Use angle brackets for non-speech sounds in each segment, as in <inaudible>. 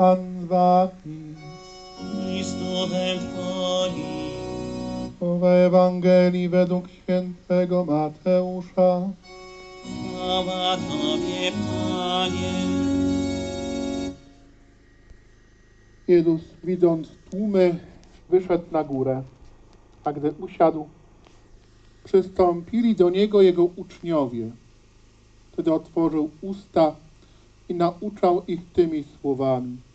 Pan z wami. i z duchem Twoim. Słowa Ewangelii według świętego Mateusza. Chwała Tobie, Panie. Jezus, widząc tłumy, wyszedł na górę, a gdy usiadł, przystąpili do Niego Jego uczniowie. Wtedy otworzył usta i nauczał ich tymi słowami.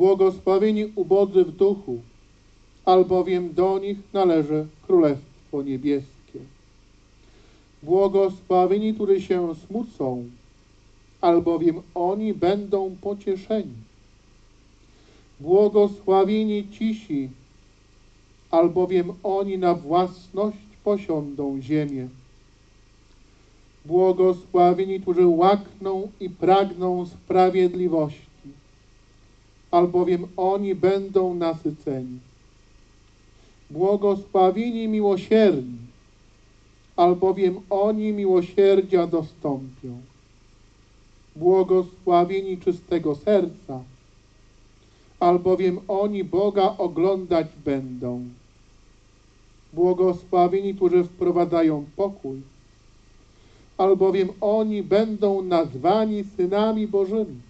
Błogosławieni ubodzy w duchu, albowiem do nich należy Królestwo Niebieskie. Błogosławieni, którzy się smucą, albowiem oni będą pocieszeni. Błogosławieni cisi, albowiem oni na własność posiądą ziemię. Błogosławieni, którzy łakną i pragną sprawiedliwości, albowiem oni będą nasyceni. Błogosławieni miłosierni, albowiem oni miłosierdzia dostąpią. Błogosławieni czystego serca, albowiem oni Boga oglądać będą. Błogosławieni, którzy wprowadzają pokój, albowiem oni będą nazwani synami Bożymi.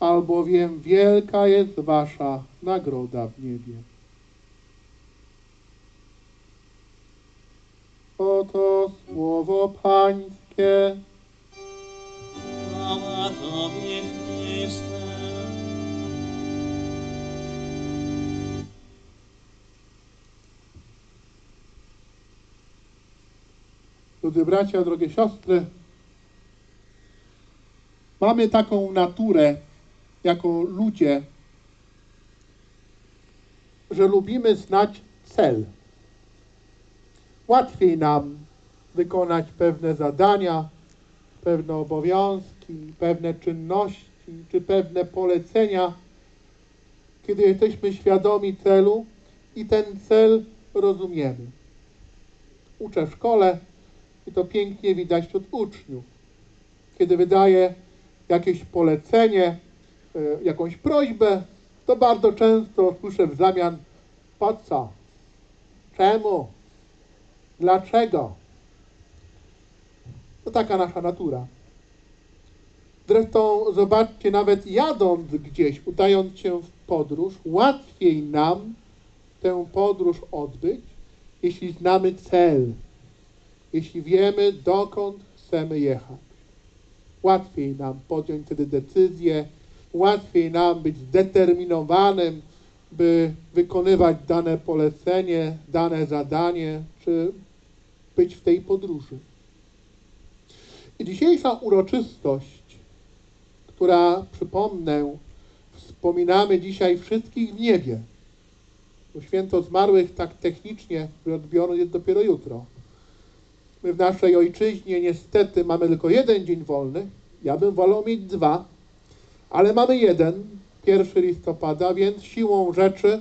albowiem wielka jest wasza nagroda w niebie. Oto słowo Pańskie. Chwała Tobie, Chryste. Drodzy bracia, drogie siostry, mamy taką naturę jako ludzie, że lubimy znać cel. Łatwiej nam wykonać pewne zadania, pewne obowiązki, pewne czynności czy pewne polecenia, kiedy jesteśmy świadomi celu i ten cel rozumiemy. Uczę w szkole, i to pięknie widać wśród uczniów. Kiedy wydaje jakieś polecenie, jakąś prośbę, to bardzo często słyszę w zamian po co? Czemu? Dlaczego? To taka nasza natura. Zresztą zobaczcie, nawet jadąc gdzieś, udając się w podróż, łatwiej nam tę podróż odbyć, jeśli znamy cel, jeśli wiemy, dokąd chcemy jechać. Łatwiej nam podjąć wtedy decyzję, łatwiej nam być zdeterminowanym, by wykonywać dane polecenie, dane zadanie, czy być w tej podróży. I dzisiejsza uroczystość, która, przypomnę, wspominamy dzisiaj wszystkich w niebie, bo święto zmarłych tak technicznie odbiono jest dopiero jutro. My w naszej ojczyźnie niestety mamy tylko jeden dzień wolny. Ja bym wolał mieć dwa, ale mamy jeden, 1 listopada, więc siłą rzeczy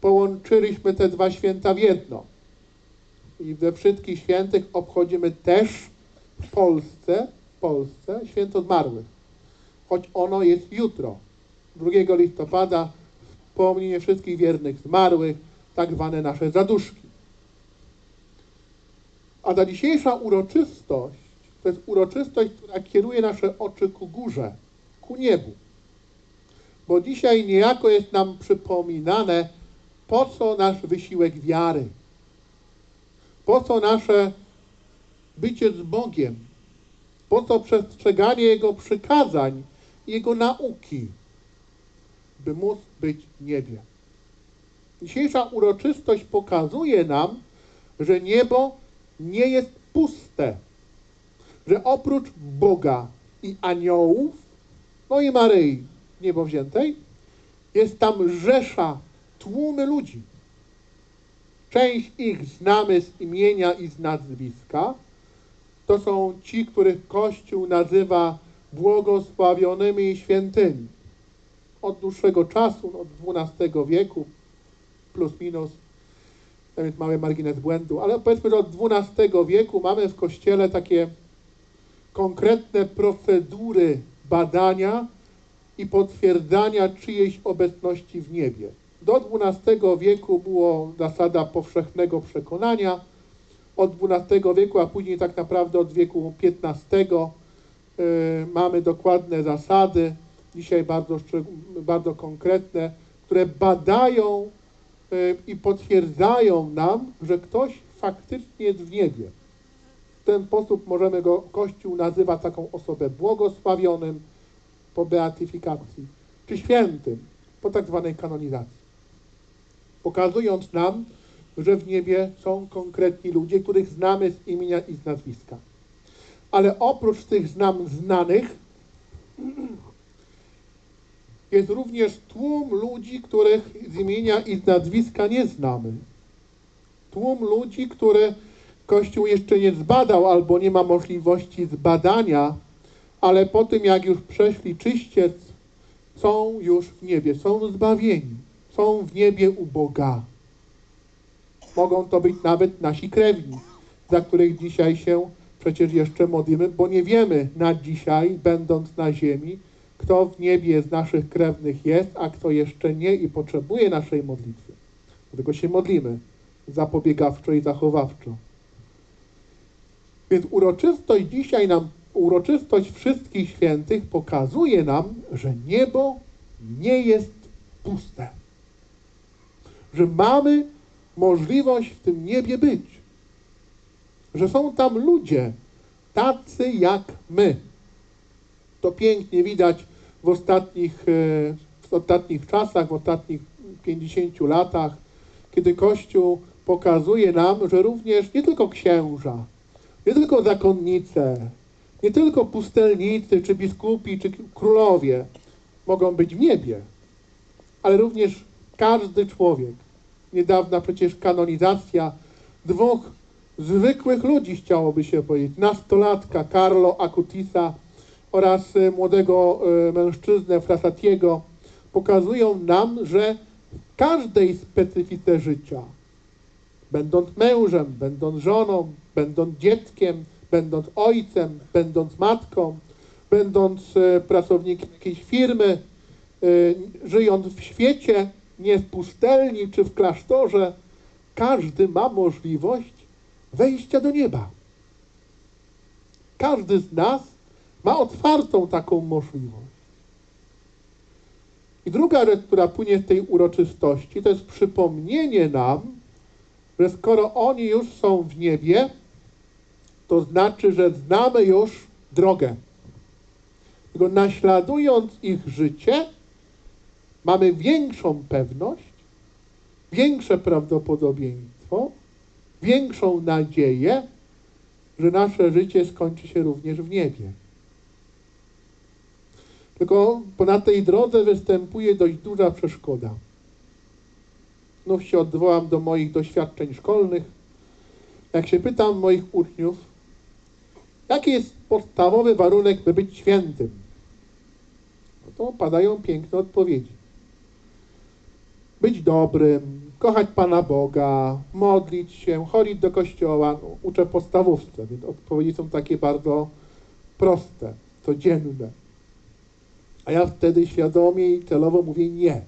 połączyliśmy te dwa święta w jedno. I we wszystkich świętych obchodzimy też w Polsce, w Polsce święto zmarłych. Choć ono jest jutro, 2 listopada, wspomnienie wszystkich wiernych zmarłych, tak zwane nasze zaduszki. A ta dzisiejsza uroczystość to jest uroczystość, która kieruje nasze oczy ku górze, ku niebu. Bo dzisiaj niejako jest nam przypominane, po co nasz wysiłek wiary, po co nasze bycie z Bogiem, po co przestrzeganie Jego przykazań, Jego nauki, by móc być w niebie. Dzisiejsza uroczystość pokazuje nam, że niebo nie jest puste, że oprócz Boga i aniołów, no i Maryi niebowziętej, jest tam rzesza tłumy ludzi. Część ich znamy z imienia i z nazwiska. To są ci, których Kościół nazywa błogosławionymi i świętymi. Od dłuższego czasu, od XII wieku, plus minus, tam jest mały margines błędu, ale powiedzmy, że od XII wieku mamy w Kościele takie konkretne procedury badania i potwierdzania czyjejś obecności w niebie. Do XII wieku była zasada powszechnego przekonania. Od XII wieku, a później tak naprawdę od wieku XV yy, mamy dokładne zasady, dzisiaj bardzo, bardzo konkretne, które badają yy, i potwierdzają nam, że ktoś faktycznie jest w niebie. W ten sposób możemy go, Kościół nazywa taką osobę błogosławionym po beatyfikacji, czy świętym po tak zwanej kanonizacji. Pokazując nam, że w niebie są konkretni ludzie, których znamy z imienia i z nazwiska. Ale oprócz tych nam znanych <clears throat> jest również tłum ludzi, których z imienia i z nazwiska nie znamy. Tłum ludzi, które Kościół jeszcze nie zbadał albo nie ma możliwości zbadania, ale po tym jak już przeszli czyściec, są już w niebie, są zbawieni, są w niebie u Boga. Mogą to być nawet nasi krewni, za których dzisiaj się przecież jeszcze modlimy, bo nie wiemy na dzisiaj, będąc na ziemi, kto w niebie z naszych krewnych jest, a kto jeszcze nie i potrzebuje naszej modlitwy. Dlatego się modlimy zapobiegawczo i zachowawczo. Więc uroczystość dzisiaj nam, uroczystość wszystkich świętych pokazuje nam, że niebo nie jest puste. Że mamy możliwość w tym niebie być. Że są tam ludzie, tacy jak my. To pięknie widać w ostatnich, e, w ostatnich czasach, w ostatnich 50 latach, kiedy Kościół pokazuje nam, że również nie tylko księża, nie tylko zakonnice, nie tylko pustelnicy, czy biskupi, czy królowie mogą być w niebie, ale również każdy człowiek. Niedawna przecież kanonizacja dwóch zwykłych ludzi, chciałoby się powiedzieć, nastolatka Carlo Acutisa oraz e, młodego e, mężczyznę Frasatiego, pokazują nam, że w każdej specyfice życia, będąc mężem, będąc żoną, będąc dzieckiem, będąc ojcem, będąc matką, będąc e, pracownikiem jakiejś firmy, e, żyjąc w świecie, nie w pustelni czy w klasztorze, każdy ma możliwość wejścia do nieba. Każdy z nas ma otwartą taką możliwość. I druga rzecz, która płynie z tej uroczystości, to jest przypomnienie nam, że skoro oni już są w niebie, to znaczy, że znamy już drogę. Tylko naśladując ich życie, mamy większą pewność, większe prawdopodobieństwo, większą nadzieję, że nasze życie skończy się również w niebie. Tylko na tej drodze występuje dość duża przeszkoda. Znów się odwołam do moich doświadczeń szkolnych. Jak się pytam moich uczniów, jaki jest podstawowy warunek, by być świętym? No to padają piękne odpowiedzi. Być dobrym, kochać Pana Boga, modlić się, chodzić do kościoła. No, uczę podstawówce, więc odpowiedzi są takie bardzo proste, codzienne. A ja wtedy świadomie i celowo mówię nie.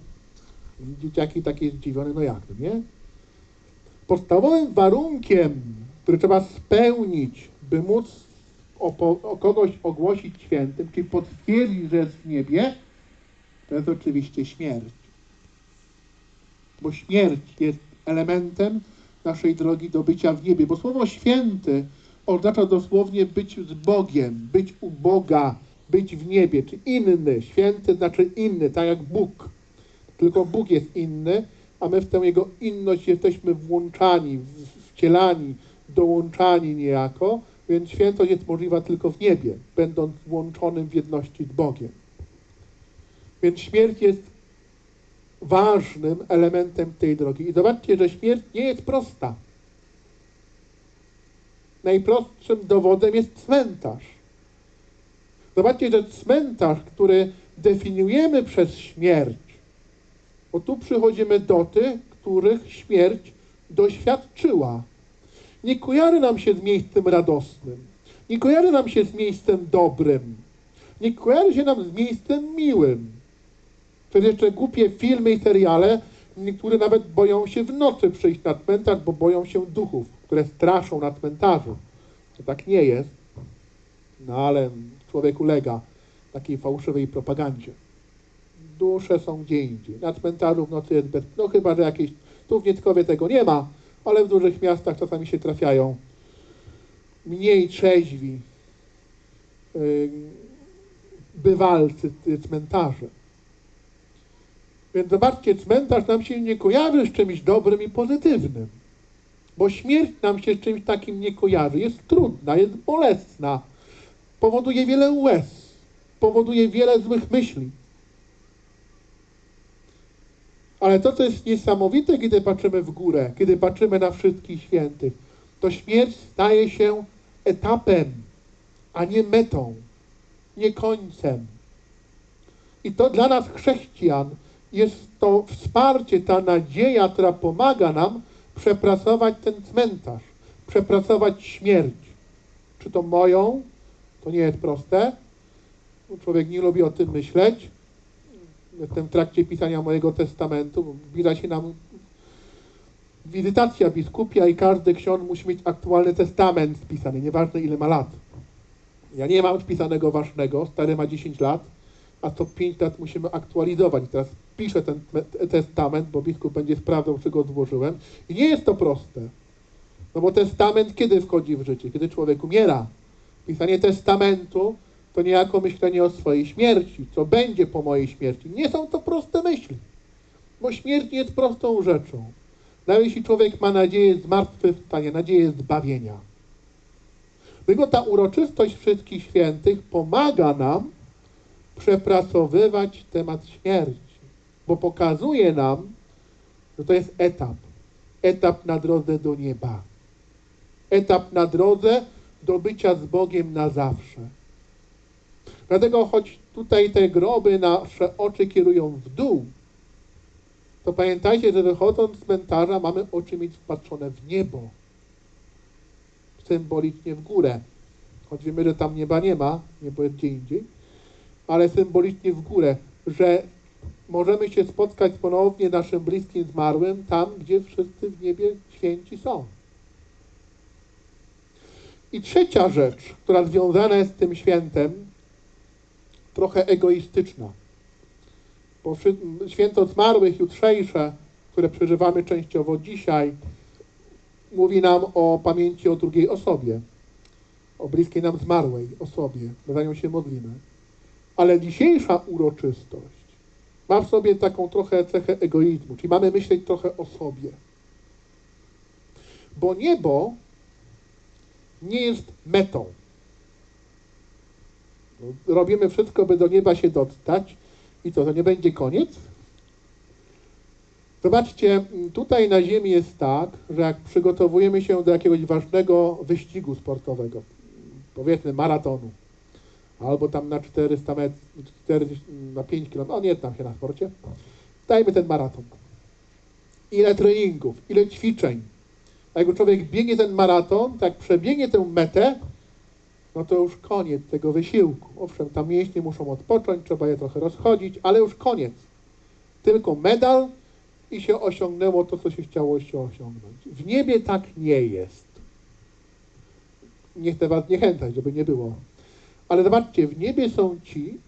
Dzieciaki takie zdziwione, no jak nie? Podstawowym warunkiem, który trzeba spełnić, by móc o, o kogoś ogłosić świętym, czyli potwierdzić, że jest w niebie, to jest oczywiście śmierć. Bo śmierć jest elementem naszej drogi do bycia w niebie. Bo słowo święty oznacza dosłownie być z Bogiem, być u Boga, być w niebie, czy inny. Święty znaczy inny, tak jak Bóg. Tylko Bóg jest inny, a my w tę Jego inność jesteśmy włączani, wcielani, dołączani niejako, więc świętość jest możliwa tylko w niebie, będąc włączonym w jedności z Bogiem. Więc śmierć jest ważnym elementem tej drogi. I zobaczcie, że śmierć nie jest prosta. Najprostszym dowodem jest cmentarz. Zobaczcie, że cmentarz, który definiujemy przez śmierć, bo tu przychodzimy do tych, których śmierć doświadczyła. Nie kojarzy nam się z miejscem radosnym, nie kojarzy nam się z miejscem dobrym, nie kojarzy się nam z miejscem miłym. Przez jeszcze głupie filmy i seriale, niektóre nawet boją się w nocy przyjść na cmentarz, bo boją się duchów, które straszą na cmentarzu. To tak nie jest, no ale człowiek ulega takiej fałszywej propagandzie. Dusze są gdzie indziej. Na cmentarzu w nocy jest bez... No chyba, że jakieś... Tu w Nieckowie tego nie ma, ale w dużych miastach czasami się trafiają mniej trzeźwi bywalcy cmentarzy. Więc zobaczcie, cmentarz nam się nie kojarzy z czymś dobrym i pozytywnym. Bo śmierć nam się z czymś takim nie kojarzy. Jest trudna, jest bolesna, powoduje wiele łez, powoduje wiele złych myśli. Ale to, co jest niesamowite, kiedy patrzymy w górę, kiedy patrzymy na wszystkich świętych, to śmierć staje się etapem, a nie metą, nie końcem. I to dla nas chrześcijan jest to wsparcie, ta nadzieja, która pomaga nam przepracować ten cmentarz, przepracować śmierć. Czy to moją? To nie jest proste. Człowiek nie lubi o tym myśleć. Jestem w trakcie pisania mojego testamentu. Zbliża się nam wizytacja biskupia i każdy ksiądz musi mieć aktualny testament spisany, nieważne ile ma lat. Ja nie mam spisanego ważnego, stary ma 10 lat, a to 5 lat musimy aktualizować. Teraz piszę ten te- testament, bo biskup będzie sprawdzał, czy go złożyłem. I nie jest to proste. No bo testament kiedy wchodzi w życie? Kiedy człowiek umiera. Pisanie testamentu to niejako myślenie o swojej śmierci, co będzie po mojej śmierci. Nie są to proste myśli, bo śmierć jest prostą rzeczą. Nawet jeśli człowiek ma nadzieję zmartwychwstania, nadzieję zbawienia. Dlatego ta uroczystość wszystkich świętych pomaga nam przepracowywać temat śmierci, bo pokazuje nam, że to jest etap. Etap na drodze do nieba. Etap na drodze do bycia z Bogiem na zawsze. Dlatego choć tutaj te groby nasze oczy kierują w dół, to pamiętajcie, że wychodząc z cmentarza mamy oczy mieć wpatrzone w niebo. Symbolicznie w górę. Choć wiemy, że tam nieba nie ma, niebo jest gdzie indziej, ale symbolicznie w górę, że możemy się spotkać ponownie naszym bliskim zmarłym tam, gdzie wszyscy w niebie święci są. I trzecia rzecz, która związana jest z tym świętem, trochę egoistyczna. Bo święto zmarłych jutrzejsze, które przeżywamy częściowo dzisiaj, mówi nam o pamięci o drugiej osobie, o bliskiej nam zmarłej osobie, za nią się modlimy. Ale dzisiejsza uroczystość ma w sobie taką trochę cechę egoizmu, czyli mamy myśleć trochę o sobie. Bo niebo nie jest metą. Robimy wszystko, by do nieba się dostać i to, to nie będzie koniec? Zobaczcie, tutaj na Ziemi jest tak, że jak przygotowujemy się do jakiegoś ważnego wyścigu sportowego, powiedzmy maratonu, albo tam na 400 metrów, 40, na 5 km, o nie znam się na sporcie, dajmy ten maraton. Ile treningów, ile ćwiczeń. A jak człowiek biegnie ten maraton, tak przebiegnie tę metę, no to już koniec tego wysiłku. Owszem, tam mięśnie muszą odpocząć, trzeba je trochę rozchodzić, ale już koniec. Tylko medal i się osiągnęło to, co się chciało się osiągnąć. W niebie tak nie jest. Nie chcę was niechęcać, żeby nie było. Ale zobaczcie, w niebie są ci,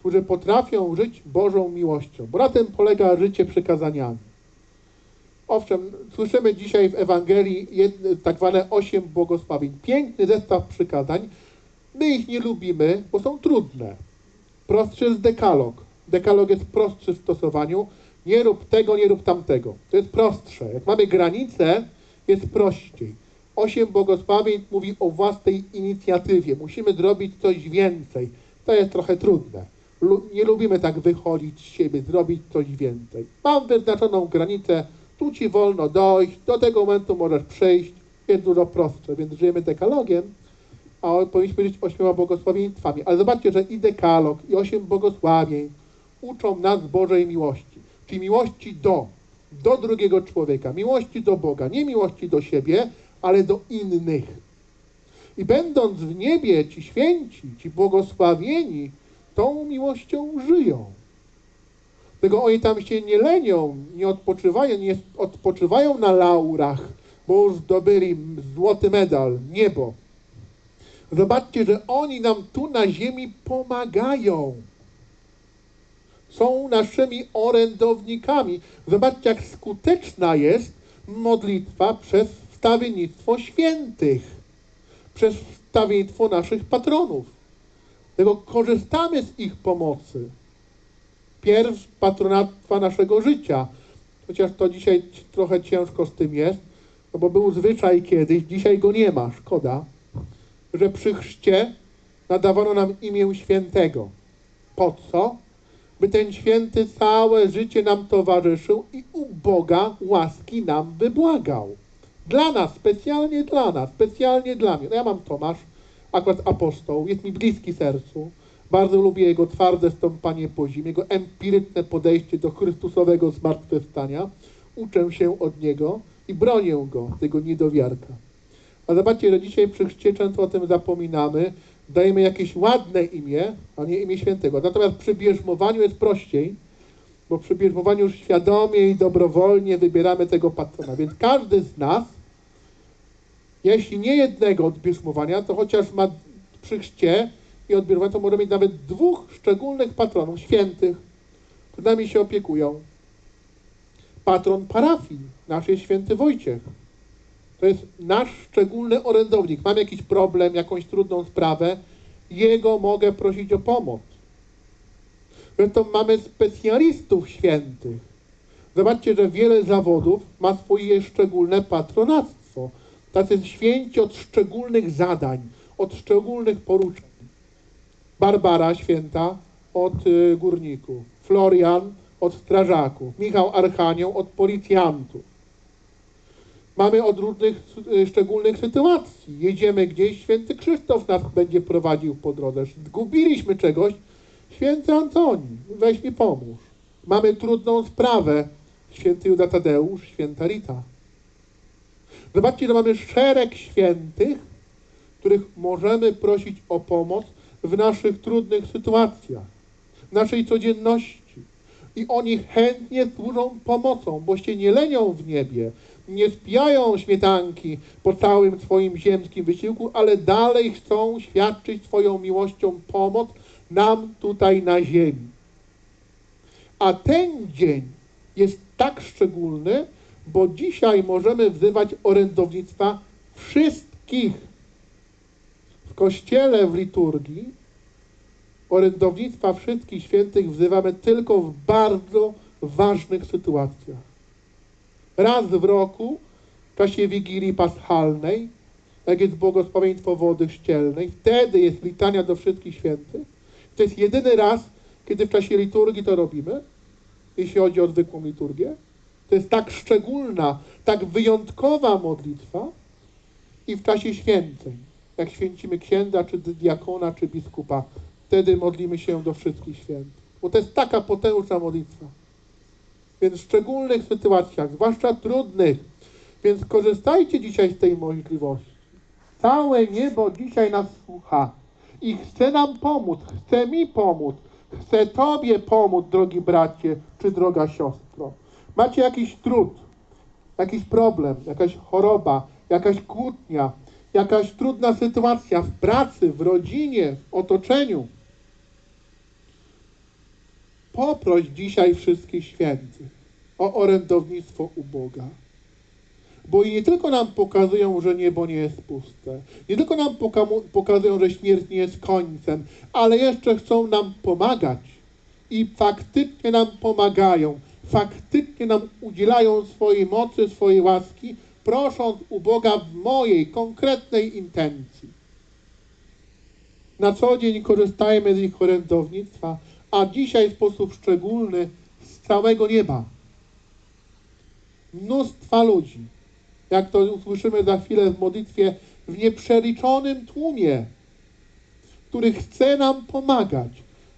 którzy potrafią żyć Bożą miłością, bo na tym polega życie przykazaniami. Owszem, słyszymy dzisiaj w Ewangelii tak zwane osiem błogosławień. Piękny zestaw przykazań. My ich nie lubimy, bo są trudne. Prostszy jest dekalog. Dekalog jest prostszy w stosowaniu. Nie rób tego, nie rób tamtego. To jest prostsze. Jak mamy granice, jest prościej. Osiem błogosławień mówi o własnej inicjatywie. Musimy zrobić coś więcej. To jest trochę trudne. nie lubimy tak wychodzić z siebie, zrobić coś więcej. Mam wyznaczoną granicę, tu ci wolno dojść, do tego momentu możesz przejść, jest dużo prostsze, więc żyjemy dekalogiem, a powinniśmy żyć ośmioma błogosławieństwami. Ale zobaczcie, że i dekalog, i osiem błogosławień uczą nas Bożej miłości, czyli miłości do, do drugiego człowieka, miłości do Boga, nie miłości do siebie, ale do innych. I będąc w niebie, ci święci, ci błogosławieni, tą miłością żyją. Tego oni tam się nie lenią, nie odpoczywają, nie odpoczywają na laurach, bo już zdobyli złoty medal, niebo. Zobaczcie, że oni nam tu na ziemi pomagają. Są naszymi orędownikami. Zobaczcie, jak skuteczna jest modlitwa przez wstawiennictwo świętych, przez wstawiennictwo naszych patronów. Tego korzystamy z ich pomocy. Pierw patronatwa naszego życia. Chociaż to dzisiaj trochę ciężko z tym jest, no bo był zwyczaj kiedyś, dzisiaj go nie ma, szkoda, że przy chrzcie nadawano nam imię świętego. Po co? By ten święty całe życie nam towarzyszył i u Boga łaski nam wybłagał. Dla nas, specjalnie dla nas, specjalnie dla mnie. No ja mam Tomasz, akurat apostoł, jest mi bliski sercu. Bardzo lubię jego twarde stąpanie po zimie, jego empiryczne podejście do Chrystusowego zmartwychwstania. Uczę się od niego i bronię go, tego niedowiarka. A zobaczcie, że dzisiaj przy chrzcie często o tym zapominamy. Dajemy jakieś ładne imię, a nie imię świętego. Natomiast przy bierzmowaniu jest prościej, bo przy bierzmowaniu już świadomie i dobrowolnie wybieramy tego patrona. Więc każdy z nas, jeśli nie jednego od bierzmowania, to chociaż ma przy chrzcie i od bierzmowania, to może mieć nawet dwóch szczególnych patronów, świętych, którzy nami się opiekują. Patron parafii, nasz jest święty Wojciech. To jest nasz szczególny orędownik. Mam jakiś problem, jakąś trudną sprawę, jego mogę prosić o pomoc. Zresztą mamy specjalistów świętych. Zobaczcie, że wiele zawodów ma swoje szczególne patronactwo. Tacy święci od szczególnych zadań, od szczególnych poruczeń. Barbara święta od y, górników, Florian od strażaków, Michał Archanioł od policjantów mamy od różnych y, szczególnych sytuacji. Jedziemy gdzieś, święty Krzysztof nas będzie prowadził po drodze. Zgubiliśmy czegoś, święty Antoni, weź mi pomóż. Mamy trudną sprawę, święty Juda Tadeusz, święta Rita. Zobaczcie, że mamy szereg świętych, których możemy prosić o pomoc w naszych trudnych sytuacjach, w naszej codzienności. I oni chętnie służą pomocą, bo się nie lenią w niebie, nie spijają śmietanki po całym swoim ziemskim wysiłku, ale dalej chcą świadczyć swoją miłością pomoc nam tutaj na ziemi. A ten dzień jest tak szczególny, bo dzisiaj możemy wzywać orędownictwa wszystkich. Kościele, w liturgii orędownictwa wszystkich świętych wzywamy tylko w bardzo ważnych sytuacjach raz w roku, w czasie Wigilii Paschalnej, jak jest błogosławieństwo wody chrzcielnej, wtedy jest litania do wszystkich świętych. To jest jedyny raz, kiedy w czasie liturgii to robimy, jeśli chodzi o zwykłą liturgię. To jest tak szczególna, tak wyjątkowa modlitwa i w czasie święceń, jak święcimy księdza, czy diakona, czy biskupa, wtedy modlimy się do wszystkich świętych. Bo to jest taka potężna modlitwa. Więc w szczególnych sytuacjach, zwłaszcza trudnych, więc korzystajcie dzisiaj z tej możliwości. Całe niebo dzisiaj nas słucha i chce nam pomóc, chce mi pomóc, chce Tobie pomóc, drogi bracie czy droga siostro. Macie jakiś trud, jakiś problem, jakaś choroba, jakaś kłótnia, jakaś trudna sytuacja w pracy, w rodzinie, w otoczeniu. Poproś dzisiaj wszystkich świętych o orędownictwo u Boga. Bo i nie tylko nam pokazują, że niebo nie jest puste, nie tylko nam poka- pokazują, że śmierć nie jest końcem, ale jeszcze chcą nam pomagać. I faktycznie nam pomagają, faktycznie nam udzielają swojej mocy, swojej łaski, prosząc u Boga w mojej konkretnej intencji. Na co dzień korzystajmy z ich orędownictwa, a dzisiaj w sposób szczególny z całego nieba. Mnóstwa ludzi, jak to usłyszymy za chwilę w modlitwie, w nieprzeliczonym tłumie, który chce nam pomagać,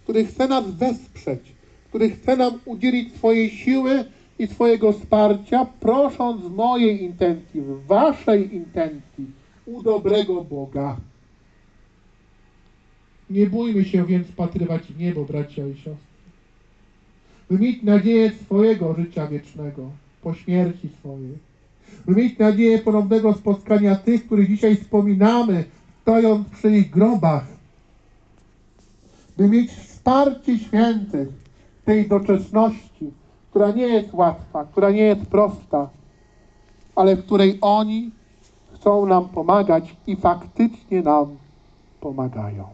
który chce nas wesprzeć, który chce nam udzielić swojej siły i swojego wsparcia, prosząc mojej intencji, w waszej intencji, u dobrego Boga. Nie bójmy się więc wpatrywać w niebo, bracia i siostry. By mieć nadzieję swojego życia wiecznego, po śmierci swojej. By mieć nadzieję ponownego spotkania tych, których dzisiaj wspominamy, stojąc przy ich grobach. By mieć wsparcie świętych tej doczesności, która nie jest łatwa, która nie jest prosta, ale w której oni chcą nam pomagać i faktycznie nam pomagają.